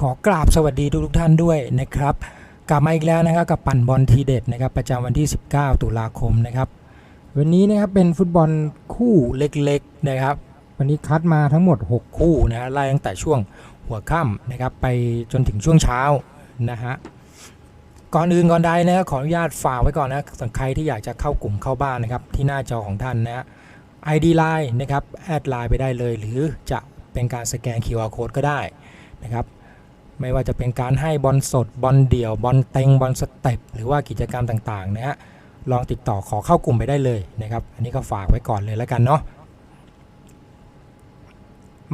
ขอกราบสวัสดีทุกๆท่านด้วยนะครับ กลับมาอีกแล้วนะครับกับปั่นบอลทีเด็ดนะครับประจำวันที่ 19 ตุลาคมนะครับวันนี้นะครับเป็นฟุตบอลคู่เล็กๆนะครับ วันนี้คัดมาทั้งหมด 6 คู่นะฮะไล่ตั้งแต่ช่วงหัวค่ำนะครับไปจนถึงช่วงเช้านะฮะก่อนอื่นก่อนใดนะครับขออนุญาตฝากไว้ก่อนนะสำหรับใครที่อยากจะเข้ากลุ่มเข้าบ้านนะครับที่หน้าจอของท่านนะฮะ ID Line นะครับแอดไลน์ไปได้เลย หรือจะเป็นการสแกน QR Code ก็ได้นะครับ ไม่ว่าจะเป็นการให้บอลสดบอลเดี่ยวบอลเต็งบอลสเต็ปหรือว่ากิจกรรมต่างๆนะฮะลองติดต่อขอเข้ากลุ่มไปได้เลยนะครับ อันนี้ก็ฝากไว้ก่อนเลยแล้วกันเนาะ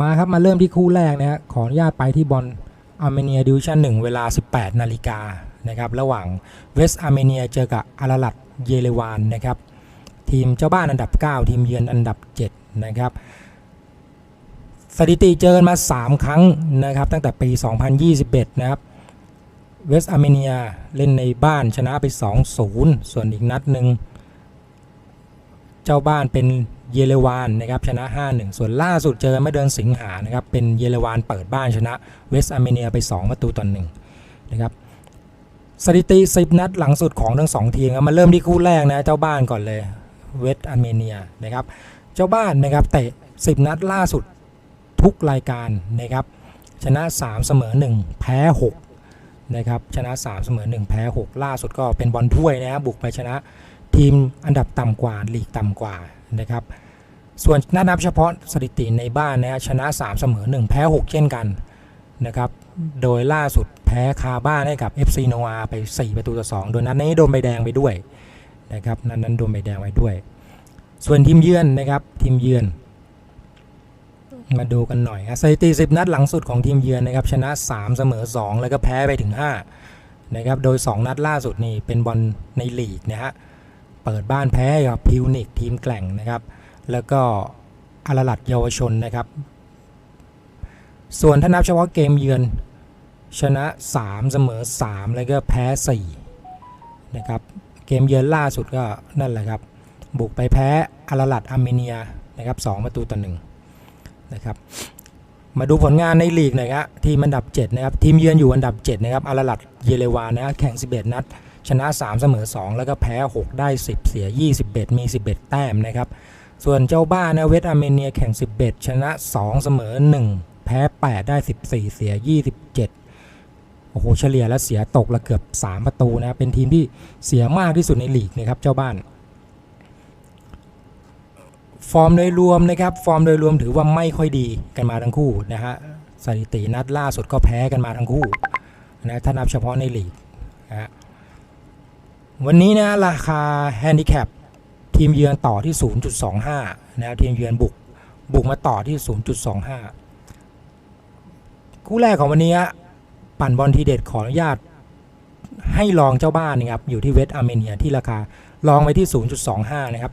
มาครับมาเริ่มที่คู่แรกนะฮะขออนุญาตไปที่บอลอาร์เมเนียดิวชั่น1เวลา 18 นาฬิกานะครับระหว่างเวสต์อาร์เมเนียเจอกับอาราลัดเยเลวานนะครับทีมเจ้าบ้านอันดับ 9 ทีมเยือนอันดับ 7 นะครับ สถิติเจอกันมา 3 ครั้งนะครับ ตั้งแต่ปี 2021 นะครับ เวสต์อาร์เมเนียเล่นในบ้านชนะไป 2-0 ส่วนอีกนัดหนึ่ง เจ้าบ้านเป็นเยเลวานนะครับชนะ 5-1 ส่วนล่าสุดเจอเมื่อเดือนสิงหานะครับเป็นเยเลวานเปิดบ้านชนะเวสต์อาร์เมเนียไป 2 ประตูต่อหนึ่งนะครับสถิติ 10 นัดหลังสุดของทั้งสองทีมครับมาเริ่มที่คู่แรกนะเจ้าบ้านก่อนเลยเวสต์อาร์เมเนียนะครับเจ้าบ้านนะครับเตะ 10 นัดล่าสุด ทุกรายการนะครับชนะ 3 เสมอ 1 แพ้ 6 นะครับ ชนะ 3 เสมอ 1 แพ้ 6 ล่าสุดก็เป็นบอลถ้วยนะครับบุกไปชนะทีมอันดับต่ำกว่าลีกต่ำกว่านะครับ ส่วนนัดนับเฉพาะสถิติในบ้านนะชนะ 3 เสมอ 1 แพ้ 6 เช่นกันนะครับ โดยล่าสุดแพ้คาบ้านให้กับ FC โนอาไป 4 ประตูต่อ 2 โดยนัดนี้โดนใบแดงไปด้วยนะครับนัดนั้นโดนใบแดงไปด้วย ส่วนทีมเยือนนะครับทีมเยือน มาดูกันหน่อยครับสถิติ10 นัดหลังสุดของทีมเยือนนะครับชนะ 3 เสมอ 2 แล้วก็แพ้ไปถึง 5 นะครับ โดย 2 นัดล่าสุดนี่เป็นบอลในลีกนะฮะเปิดบ้านแพ้กับพิวนิกทีมแกล่งนะครับ แล้วก็อาราลัดเยาวชนนะครับ ส่วนถ้านับเฉพาะเกมเยือนชนะ 3 เสมอ 3 แล้วก็แพ้ 4 นะครับ เกมเยือนล่าสุดก็นั่นแหละครับ บุกไปแพ้อาราลัดอาร์เมเนียนะครับ 2 ประตูต่อ1 นะครับมาดูผลงานในลีกหน่อยครับทีมอันดับ7นะครับทีมเยือนอยู่อันดับ7นะครับอาราลัดเยเลวานะแข่ง 11 นัด ชนะ 3 เสมอ 2 แล้วก็แพ้ 6 ได้ 10 เสีย 21 มี 11 แต้มนะครับส่วนเจ้าบ้านนะเวสต์อาร์เมเนียแข่ง 11 ชนะ 2 เสมอ 1 แพ้ 8 ได้ 14 เสีย 27 โอ้โหเฉลี่ยแล้วเสียตกละเกือบ 3 ประตูนะครับเป็นทีมที่เสียมากที่สุดในลีกนะครับเจ้าบ้าน ฟอร์มโดยรวมนะครับ ฟอร์มโดยรวมถือว่าไม่ค่อยดีกันมาทั้งคู่นะฮะสถิตินัดล่าสุดก็แพ้กันมาทั้งคู่นะถ้านับเฉพาะในลีกนะฮะวันนี้นะราคาแฮนดิแคปทีมเยือนต่อที่ 0.25นะทีมเยือนบุกบุกมาต่อที่ 0.25 คู่แรกของวันนี้ฮะปั่นบอลทีเด็ดขออนุญาตให้ลองเจ้าบ้านนะครับอยู่ที่เวสต์อาร์เมเนียที่ราคาลองไว้ที่ 0.25 นะครับ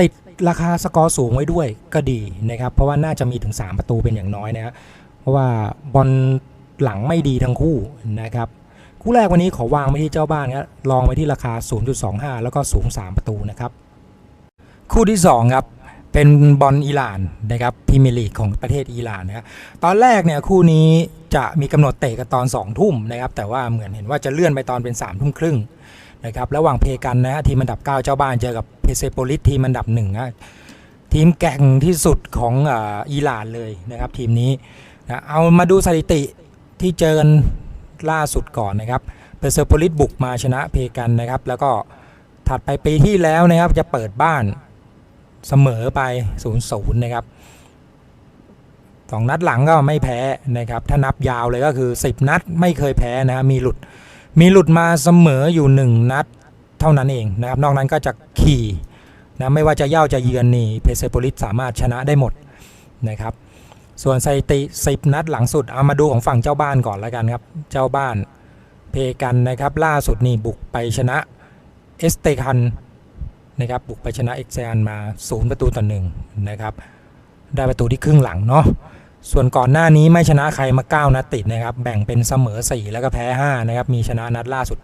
ติด ราคาสกอร์สูงไว้ด้วยก็ดีนะครับเพราะว่าน่าจะมีถึง 3 ประตูเป็นอย่างน้อยนะครับเพราะว่าบอลหลังไม่ดีทั้งคู่นะครับคู่แรกวันนี้ขอวางไว้ที่เจ้าบ้านครับลองไว้ที่ราคา 0.25 แล้วก็สูง 3 ประตูนะครับคู่ที่2ครับเป็นบอลอิหร่านนะครับพรีเมียร์ลีกของประเทศอิหร่านนะครับตอนแรกเนี่ยคู่นี้จะมีกำหนดเตะกันตอน2ทุ่มนะครับแต่ว่าเหมือนเห็นว่าจะเลื่อนไปตอนเป็น3ทุ่มครึ่ง นะครับระหว่างเพกันนะฮะทีมอันดับ 9 เจ้าบ้านเจอกับเพเซโปลิสทีมอันดับหนึ่งนะทีมแก่งที่สุดของอ,อิหร่านเลยนะครับทีมนี้นะเอามาดูสถิติที่เจอกันล่าสุดก่อนนะครับเพเซโปลิสบุกมาชนะเพกันนะครับ แล้วก็ถัดไปปีที่แล้วนะครับจะเปิดบ้านเสมอไป0-0นะครับสองนัดหลังก็ไม่แพ้นะครับ ถ้านับยาวเลยก็คือ 10 นัดไม่เคยแพ้นะมีหลุด มีหลุดมาเสมออยู่ 1 นัดเท่านั้นเองนะครับ นอกนั้นก็จะขี่นะไม่ว่าจะเย่าจะเยือนนี่เพเซโปลิสสามารถชนะได้หมดนะครับ ส่วนสถิติ 10 นัดหลังสุดเอามาดูของฝั่งเจ้าบ้านก่อนแล้วกันครับ เจ้าบ้านเพกันนะครับ ล่าสุดนี่บุกไปชนะเอสเตคันนะครับบุกไปชนะเอ็กเซนมา 0 ประตูต่อหนึ่งนะครับ ได้ประตูที่ครึ่งหลังเนาะ ส่วนก่อนหน้านี้ไม่ชนะใครมา 9 นัดติดนะครับ แบ่งเป็นเสมอ 4 แล้วก็แพ้ 5 นะครับ มีชนะนัดล่าสุด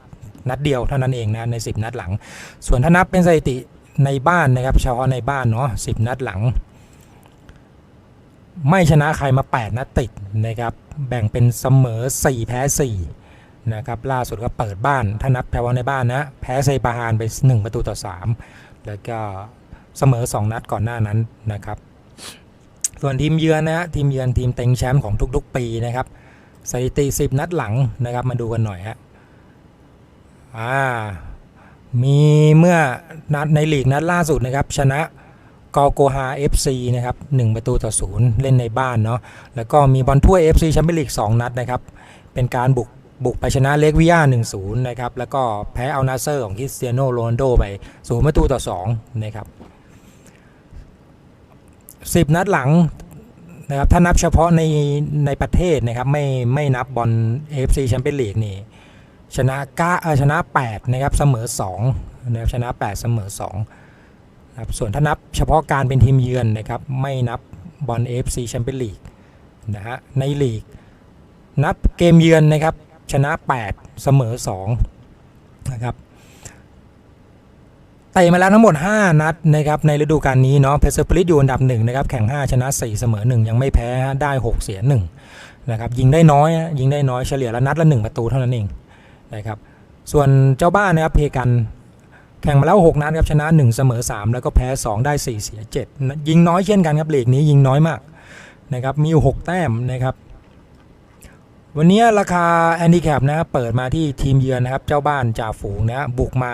นัดเดียวเท่านั้นเองนะใน 10 นัดหลัง ส่วนถ้านับเป็นสถิติในบ้านนะครับเฉพาะในบ้านเนาะ10 นัดหลัง ไม่ชนะใครมา 8 นัดติดนะครับ แบ่งเป็นเสมอ 4 แพ้ 4 นะครับ ล่าสุดก็เปิดบ้าน ถ้านับเฉพาะในบ้านนะ แพ้ไซปาฮานไป 1 ประตูต่อ 3 แล้วก็เสมอ 2 นัดก่อนหน้านั้นนะครับ ส่วนทีมเยือนนะฮะทีมเยือนทีมเต็งแชมป์ของทุกๆ ปีนะครับสถิติ 10 นัดหลังนะครับมาดูกันหน่อยฮะอ่ามีเมื่อนัดในลีกนัดล่าสุดนะครับ ชนะกอโกฮา FC นะครับ1ประตูต่อศูนย์เล่นในบ้านเนาะแล้วก็มีบอลถ้วย FC แชมเปี้ยนลีก2นัดนะครับ เป็นการบุกบุกไปชนะเลกวิยา1-0 นะครับ แล้วก็แพ้เอานาเซอร์ของคริสเตียโนโรนโดไป 0 ประตูต่อ2นะครับ 10 นัดหลังนะครับถ้านับเฉพาะในในประเทศนะครับไม่ไม่นับบอล AFC แชมเปี้ยนลีกนี่ชนะก้าชนะ 8 นะครับ เสมอ2นะครับชนะ 8 เสมอ2นะครับส่วนถ้านับเฉพาะการเป็นทีมเยือนนะครับไม่นับบอล AFC แชมเปี้ยนลีกนะฮะในลีก นับเกมเยือนนะครับชนะ 8 เสมอ2นะครับ ตะมาแล้วทั้งหมด 5 นัดนะครับในฤดูกาลนี้เนาะเพเซอร์ปลิตอยู่อันดับ1นะครับแข่ง 5 ชนะ 4 เสมอ 1 ยังไม่แพ้ได้ 6 เสีย1นะครับยิงได้น้อยยิงได้น้อยเฉลี่ยละนัดละ 1 ประตูเท่านั้นเองนะครับส่วนเจ้าบ้านนะครับเพกันแข่งมาแล้ว 6 นัดครับชนะ 1 เสมอ 3 แล้วก็แพ้ 2 ได้ 4 เสีย 7 ยิงน้อยเช่นกันครับลีกนี้ยิงน้อยมากนะครับมีอยู่6แต้มนะครับวันนี้ราคาแอนดิแคปนะครับเปิดมาที่ทีมเยือนนะครับเจ้าบ้านจ่าฝูงนะบุกมา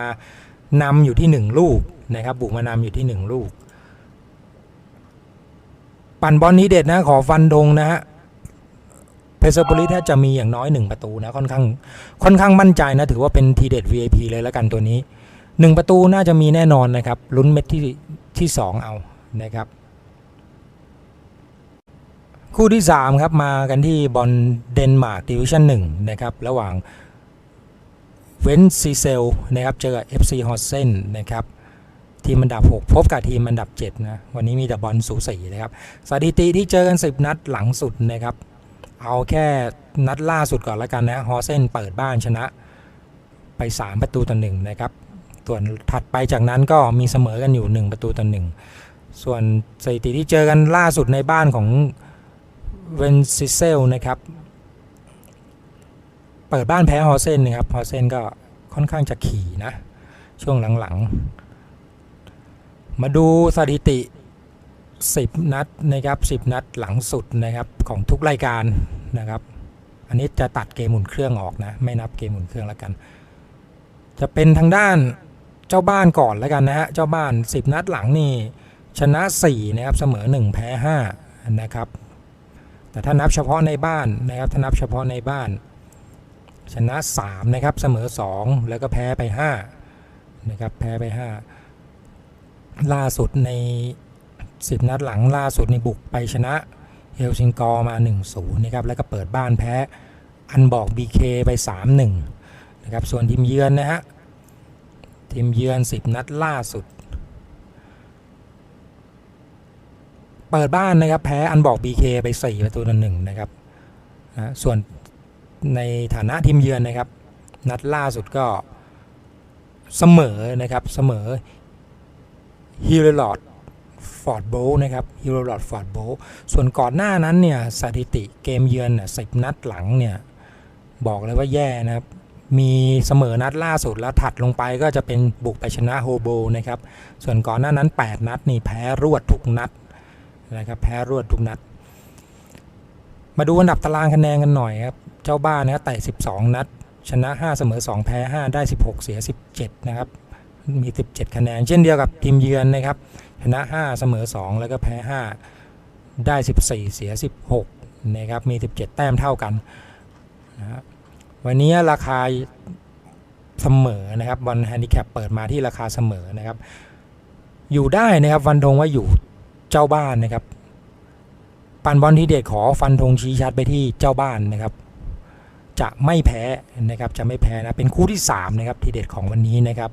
นำอยู่ที่ 1 ลูกนะครับบุกมานำอยู่ที่ 1 ลูก ปั่นบอลนี้เด็ดนะขอฟันธงนะฮะเพเซอร์โปลิสจะมีอย่างน้อย 1 ประตูนะค่อนข้างค่อนข้างมั่นใจนะถือว่าเป็นทีเด็ด VIP เลยแล้วกันตัวนี้ 1 ประตูน่าจะมีแน่นอนนะครับลุ้นเม็ดที่ที่ 2 เอานะครับคู่ที่ 3 ครับ มากันที่บอลเดนมาร์กดิวิชั่น1นะครับ ระหว่าง เวนซีเซลนะครับเจอกับ FC ฮอสเซนนะครับทีมอันดับ 6 พบกับทีมอันดับ 7 นะ วันนี้มีแต่บอลสูสีนะครับสถิติที่เจอกัน 10 นัดหลังสุดนะครับ เอาแค่นัดล่าสุดก่อนแล้วกันนะฮอเซนเปิดบ้านชนะไป 3 ประตูต่อหนึ่งนะครับ ส่วนถัดไปจากนั้นก็มีเสมอกันอยู่ 1 ประตูต่อหนึ่งส่วนสถิติที่เจอกันล่าสุดในบ้านของเวนซิเซลนะครับ ปิดบ้านแพ้ฮอเซนนะครับฮอเซนก็ค่อนข้างจะขี่นะ ช่วงหลังๆ มาดูสถิติ 10 นัดนะครับ 10 นัดหลังสุดนะครับของทุกรายการนะครับ อันนี้จะตัดเกมหมุนเครื่องออกนะ ไม่นับเกมหมุนเครื่องแล้วกัน จะเป็นทางด้านเจ้าบ้านก่อนแล้วกันนะฮะ เจ้าบ้าน 10 นัดหลังนี่ชนะ 4 นะครับ เสมอ 1 แพ้ 5 นะครับ แต่ถ้านับเฉพาะในบ้านนะครับ ถ้านับเฉพาะในบ้าน ชนะ3นะครับเสมอ 2 แล้วก็แพ้ไป5นะครับแพ้ไป 5 ล่าสุดใน 10 นัดหลังล่าสุดในบุกไปชนะเฮลซิงกอร์มา 1-0นะครับแล้วก็เปิดบ้านแพ้อันบอก BK ไป 3-1นะครับส่วนทีมเยือนนะฮะทีมเยือน 10 นัดล่าสุด เปิดบ้านนะครับแพ้อันบอก BK ไป 4 ประตูต่อหนึ่งนะครับส่วน ในฐานะทีมเยือนนะครับ นัดล่าสุดก็เสมอนะครับเสมอฮิลลอดฟอร์ดโบนะครับฮิโรลอดฟอร์ดโบส่วนก่อนหน้านั้นเนี่ยสถิติเกมเยือนน่ะสิบนัดหลังเนี่ยบอกเลยว่าแย่นะครับมีเสมอนัดล่าสุดแล้วถัดลงไปก็จะเป็นบุกไปชนะโฮโบนะครับ ส่วนก่อนหน้านั้น 8 นัดนี่แพ้รวดทุกนัดนะครับแพ้รวดทุกนัด มาดูอันดับตารางคะแนนกันหน่อยครับ เจ้าบ้านนะครับแต่12 นัด ชนะ 5 เสมอ 2 แพ้ 5 ได้ 16 เสีย 17 นะครับ มี 17 คะแนน เช่นเดียวกับทีมเยือนนะครับ ชนะ 5 เสมอ 2 แล้วก็แพ้ 5 ได้ 14 เสีย 16 นะครับ มี 17 แต้มเท่ากันนะวันนี้ราคาเสมอนะครับบอลแฮนดิแคปเปิดมาที่ราคาเสมอนะครับ อยู่ได้นะครับฟันธงว่าอยู่เจ้าบ้านนะครับปันบอลที่เด็ดขอฟันธงชี้ชัดไปที่เจ้าบ้านนะครับ จะไม่แพ้นะครับจะไม่แพ้นะเป็นคู่ที่3นะครับทีเด็ดของวันนี้นะครับ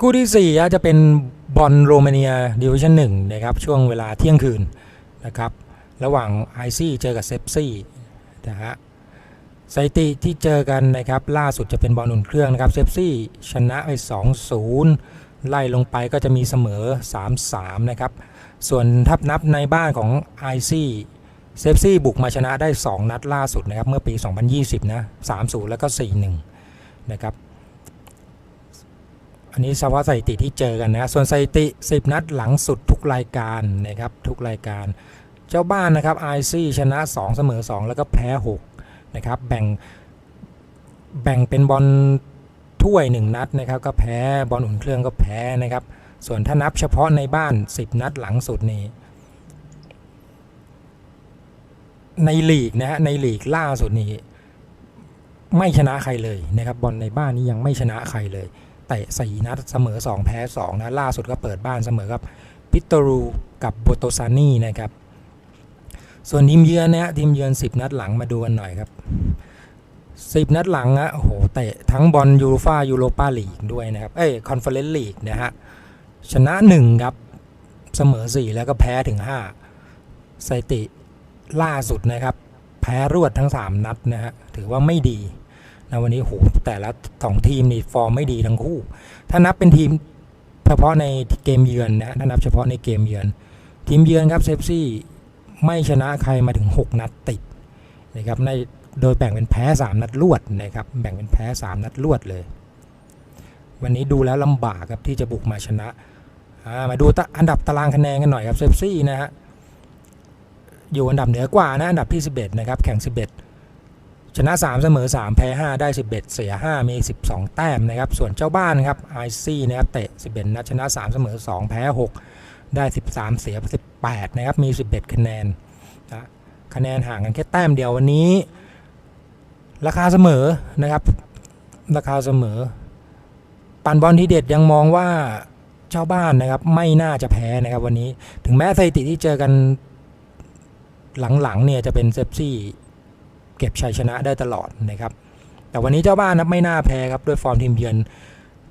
คู่ที่4จะเป็นบอลโรมาเนียดิวิชั่น1นะครับช่วงเวลาเที่ยงคืนนะครับระหว่างไอซี่เจอกับเซปซี่นะฮะสถิติที่เจอกันนะครับล่าสุดจะเป็นบอลอุ่นเครื่องนะครับเซปซี่ชนะไป 2-0 ไล่ลงไปก็จะมีเสมอ 3-3 นะครับ ส่วนทับนับในบ้านของไอซี่ เซฟซี่บุกมาชนะได้ 2 นัดล่าสุดนะครับ เมื่อปี 2020 นะ 3-0 แล้วก็ 4-1 นะครับ อันนี้เฉพาะสถิติที่เจอกันนะ ส่วนสถิติ 10 นัดหลังสุดทุกรายการนะครับ ทุกรายการ เจ้าบ้านนะครับไอซี่ชนะ 2 เสมอ 2 แล้วก็แพ้ 6 นะครับ แบ่ง แบ่งเป็นบอลถ้วย 1 นัดนะครับ ก็แพ้ บอลอุ่นเครื่องก็แพ้นะครับ ส่วนถ้านับเฉพาะในบ้าน 10 นัดหลังสุดนี่ ในลีกนะฮะในลีกล่าสุดนี้ ไม่ชนะใครเลยนะครับบอลในบ้านนี้ยังไม่ชนะใครเลยเตะสี่นัดเสมอ 2 แพ้ 2 นะล่าสุดก็เปิดบ้านเสมอกับปิตรูกับโบโตซานีนะครับ ส่วนทีมเยือนนะฮะทีมเยือน 10 นัดหลังมาดูกันหน่อยครับ 10 นัดหลังอะโอ้โหเตะทั้งบอลยูโรฟายูโรปาลีกด้วยนะครับเอ้ยคอนเฟอเรนซ์ลีกนะฮะชนะ 1 ครับ เสมอ 4 แล้วก็แพ้ถึง 5สถิติ ล่าสุดนะครับ แพ้รวดทั้ง 3 นัดนะฮะถือว่าไม่ดีนะวันนี้โหแต่ละสองทีมนี่ฟอร์มไม่ดีทั้งคู่ ถ้านับเป็นทีมเฉพาะในเกมเยือนนะถ้านับเฉพาะในเกมเยือน ทีมเยือนครับเซฟซี่ไม่ชนะใครมาถึง 6 นัดติดนะครับในโดยแบ่งเป็นแพ้ 3 นัดรวดนะครับแบ่งเป็นแพ้ 3 นัดรวดเลย วันนี้ดูแล้วลำบากครับที่จะบุกมาชนะมาดูอันดับตารางคะแนนกันหน่อยครับเซฟซี่นะฮะ อยู่อันดับเหนือกว่านะอันดับที่ 11 นะครับ แข่ง 11 ชนะ 3 เสมอ 3 แพ้ 5 ได้ 11 เสีย 5 มี 12 แต้มนะครับ ส่วนเจ้าบ้านครับไอซี่นะครับเตะ 11 นัดชนะ 3 เสมอ 2 แพ้ 6 ได้ 13 เสีย 18 นะครับ มี 11 คะแนนนะคะแนนห่างกันแค่แต้มเดียววันนี้ ราคาเสมอนะครับ ราคาเสมอ ปันบอลที่เด็ดยังมองว่าเจ้าบ้านนะครับ ไม่น่าจะแพ้นะครับวันนี้ ถึงแม้สถิติที่เจอกัน หลังๆเนี่ยจะเป็นเซฟซี่เก็บชัยชนะได้ตลอดนะครับ แต่วันนี้เจ้าบ้านนะไม่น่าแพ้ครับด้วยฟอร์มทีมเยือน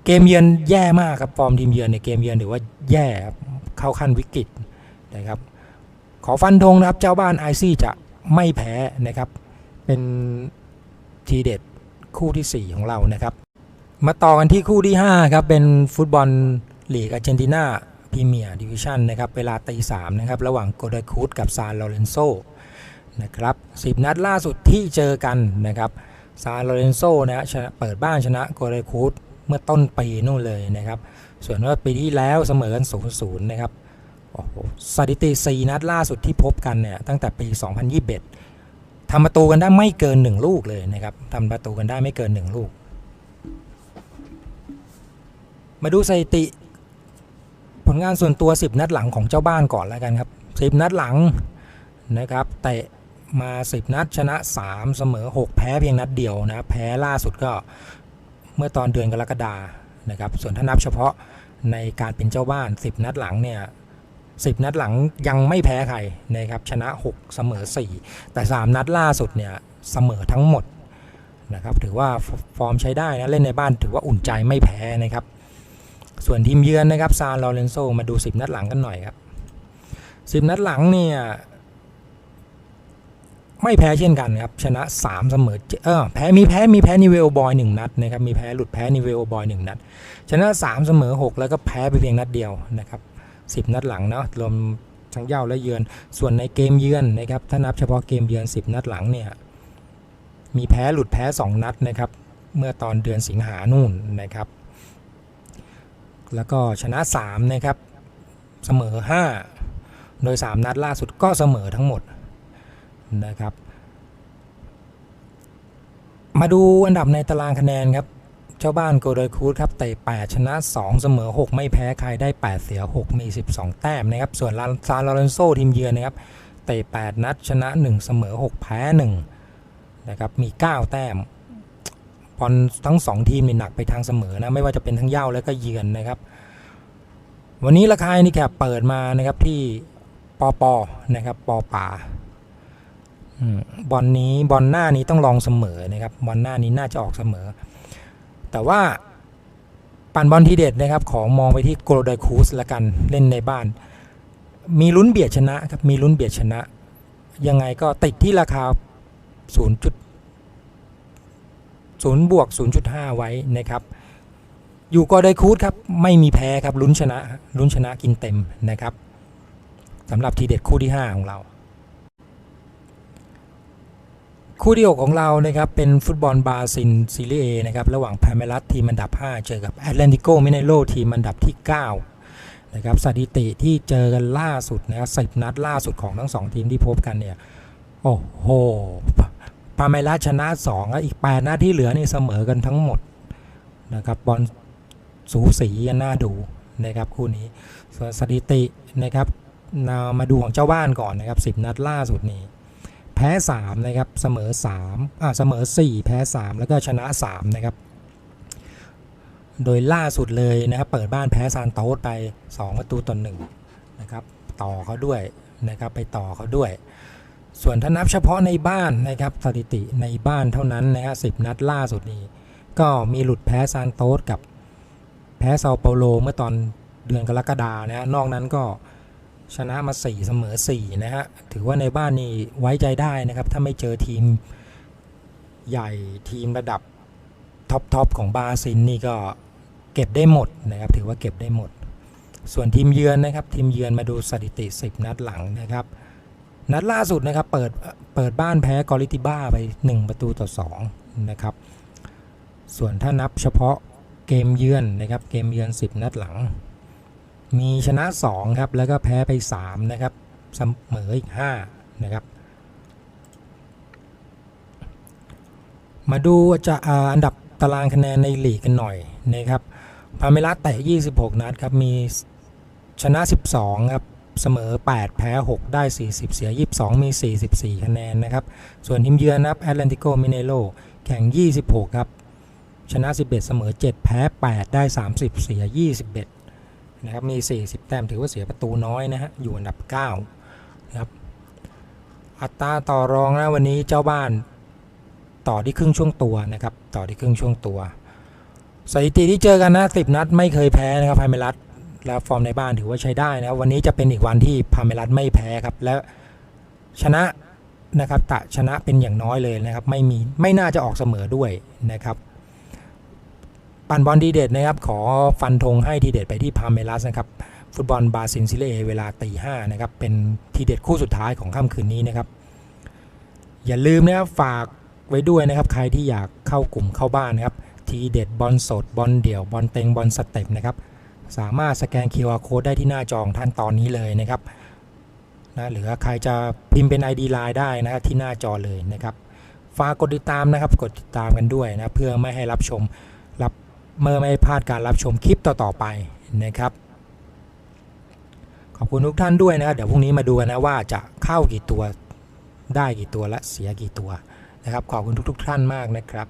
เกมเยือนแย่มากครับฟอร์มทีมเยือนในเกมเยือนถือว่าแย่ครับเข้าขั้นวิกฤตนะครับ ขอฟันธงนะครับเจ้าบ้านไอซี่จะไม่แพ้นะครับ เป็นทีเด็ดคู่ทีสี่4 ของเรานะครับ มาต่อกันที่คู่ที่ 5 ครับ เป็นฟุตบอลลีกอาร์เจนตินา พรีเมียร์ดิวิชันนะครับเวลาตีสามนะครับระหว่างโกลเดคูดกับซานลอเรนโซนะครับ10นัดล่าสุดที่เจอกันนะครับซานลอเรนโซนะฮะชนะเปิดบ้านชนะโกลเดคูดเมื่อต้นปีนู่นเลยนะครับส่วนว่าปีที่แล้วเสมอกัน0-0นะครับโอ้โหสถิติ 4 นัดล่าสุดที่พบกันเนี่ยตั้งแต่ปี 2021ทำประตูกันได้ไม่เกิน 1 ลูกเลยนะครับทำประตูกันได้ไม่เกิน 1 ลูก มาดูสถิติ ผลงานส่วนตัว 10 นัดหลังของเจ้าบ้านก่อนแล้วกันครับ 10 นัดหลังนะครับเตะมา 10 นัดชนะ 3 เสมอ 6 แพ้เพียงนัดเดียวนะแพ้ล่าสุดก็เมื่อตอนเดือนกรกฎานะครับส่วนถ้านับเฉพาะในการเป็นเจ้าบ้าน 10 นัดหลังเนี่ย10 นัดหลังยังไม่แพ้ใครนะครับชนะ 6 เสมอ 4 แต่ 3 นัดล่าสุดเนี่ยเสมอทั้งหมดนะครับถือว่าฟอร์มใช้ได้นะเล่นในบ้านถือว่าอุ่นใจไม่แพ้นะครับ ส่วนทีมเยือนนะครับซานลอเรนโซมาดู 10 นัดหลังกันหน่อยครับ 10 นัดหลังเนี่ยไม่แพ้เช่นกันครับชนะ 3 เสมอเออแพ้มีแพ้มีแพ้นิเวลบอยหนึ่งนัดนะครับมีแพ้หลุดแพ้นิเวลบอยหนึ่งนัด ชนะ 3 เสมอ 6 แล้วก็แพ้ไปเพียงนัดเดียวนะครับ10 นัดหลังเนาะรวมทั้งเย้าและเยือน ส่วนในเกมเยือนนะครับถ้านับเฉพาะเกมเยือน 10 นัดหลังเนี่ยมีแพ้หลุดแพ้ 2 นัดนะครับเมื่อตอนเดือนสิงหานู่นนะครับ แล้วก็ชนะ 3 นะครับ เสมอ 5 โดย 3 นัดล่าสุดก็เสมอทั้งหมดนะครับ มาดูอันดับในตารางคะแนนครับ เจ้าบ้านโกลเดนคูดครับเตะ8ชนะ 2 เสมอ 6 ไม่แพ้ใครได้ 8 เสีย 6 มี 12 แต้มนะครับ ส่วนซานลอเรนโซทีมเยือนนะครับเตะ8นัดชนะ 1 เสมอ 6 แพ้1นะครับมี 9 แต้ม บอลทั้ง 2 ทีมนี่หนักไปทางเสมอนะไม่ว่าจะเป็นทั้งเย้าและก็เยือนนะครับ วันนี้ราคานี่แคบเปิดมานะครับที่ปอปอนะครับปอป่าบอลนี้บอลหน้านี้ต้องลองเสมอนะครับบอลหน้านี้น่าจะออกเสมอ แต่ว่าปั่นบอลทีเด็ดนะครับ ของมองไปที่โกลเดคูสละกันเล่นในบ้าน มีลุ้นเบียดชนะครับมีลุ้นเบียดชนะ ยังไงก็ติดที่ราคา 0บวก0.5 ไว้นะครับ อยู่ก็ได้คูดครับไม่มีแพ้ครับลุ้นชนะลุ้นชนะกินเต็มนะครับสำหรับทีเด็ดคู่ที่ 5 ของเรา คู่ที่ 6 ของเรานะครับเป็นฟุตบอลบาซินซีรีส์นะครับระหว่างพาเมรัสทีมอันดับ 5 เจอกับแอตเลติโกมิเนโรทีมอันดับที่ 9นะครับสถิติที่เจอกันล่าสุดนะครับสิบนัดล่าสุดของทั้งสองทีมที่พบกันเนี่ย โอ้โห พาเมรัสชนะ2แล้วอีก8นัดที่เหลือนี่เสมอกันทั้งหมดนะครับบอลสูสีกันน่าดูนะครับคู่นี้ส่วนสถิตินะครับนามาดูของเจ้าบ้านก่อนนะครับ 10 นัดล่าสุดนี้ แพ้ 3 นะครับ เสมอ3อ่าเสมอ 4 แพ้ 3 แล้วก็ชนะ 3 นะครับ โดยล่าสุดเลยนะครับ เปิดบ้านแพ้ซานโตสไป 2 ประตูต่อ1นะครับ ต่อเขาด้วยนะครับ ไปต่อเขาด้วย ส่วนถ้านับเฉพาะในบ้านนะครับสถิติในบ้านเท่านั้นนะฮะ10นัดล่าสุดนี้ก็มีหลุดแพ้ซานโตสกับแพ้เซาเปาโลเมื่อตอนเดือนกรกฎานะฮะนอกนั้นก็ชนะมา 4 เสมอ 4 นะฮะ ถือว่าในบ้านนี่ไว้ใจได้นะครับ ถ้าไม่เจอทีมใหญ่ทีมระดับท็อปทอปของบาซินนี่ก็เก็บได้หมดนะครับ ถือว่าเก็บได้หมด ส่วนทีมเยือนนะครับ ทีมเยือนมาดูสถิติ 10 นัดหลังนะครับ นัดล่าสุดนะครับเปิดเปิดบ้านแพ้กอริติบ้าไป 1 ประตูต่อ2นะครับส่วนถ้านับเฉพาะเกมเยือนนะครับเกมเยือน 10 นัดหลัง มีชนะ2ครับแล้วก็แพ้ไป3นะครับเสมออีก5นะครับมาดูจะอันดับตารางคะแนนในลีกกันหน่อยนะครับพาเมลัสเตะ 26 นัดครับมีชนะ 12 ครับ เสมอ 8 แพ้ 6 ได้ 40 เสีย 22 มี 44 คะแนนนะครับ ส่วนทีมเยือนนะครับแอตแลนติโกมิเนโรแข่ง 26 ครับ ชนะ 11 เสมอ 7 แพ้ 8 ได้ 30 เสีย 21 นะครับ มี 40 แต้มถือว่าเสียประตูน้อยนะฮะ อยู่อันดับ 9 นะครับ อัตราต่อรองนะวันนี้เจ้าบ้านต่อที่ครึ่งช่วงตัวนะครับ ต่อที่ครึ่งช่วงตัวสถิติที่เจอกันนะ10 นัดไม่เคยแพ้นะครับพาเมรัส และฟอร์มในบ้านถือว่าใช้ได้นะวันนี้จะเป็นอีกวันที่พาเมรัสไม่แพ้ครับและชนะนะครับตะชนะเป็นอย่างน้อยเลยนะครับ ไม่มีไม่น่าจะออกเสมอด้วยนะครับ ปั่นบอลดีเด็ดนะครับ ขอฟันธงให้ทีเด็ดไปที่พาเมรัสนะครับ ฟุตบอลบาซินซิเลเวลาตีห้านะครับ เป็นทีเด็ดคู่สุดท้ายของค่ำคืนนี้นะครับ อย่าลืมนะครับฝากไว้ด้วยนะครับ ใครที่อยากเข้ากลุ่มเข้าบ้านนะครับ ทีเด็ดบอลสดบอลเดี่ยวบอลเต็งบอลสเต็ปนะครับ สามารถสแกน QR Code ได้ที่หน้าจอของท่านตอนนี้เลยนะครับนะหรือใครจะพิมพ์เป็น ID Line ได้นะที่หน้าจอเลยนะครับฝากกดติดตามนะครับกดติดตามกันด้วยนะเพื่อไม่ให้รับชมรับเมื่อไม่พลาดการรับชมคลิปต่อๆไปนะครับ ขอบคุณทุกท่านด้วยนะครับเดี๋ยวพรุ่งนี้มาดูนนะว่าจะเข้ากี่ตัวได้กี่ตัวและเสียกี่ตัวนะครับ ขอบคุณทุก ๆ ท่านมากนะครับ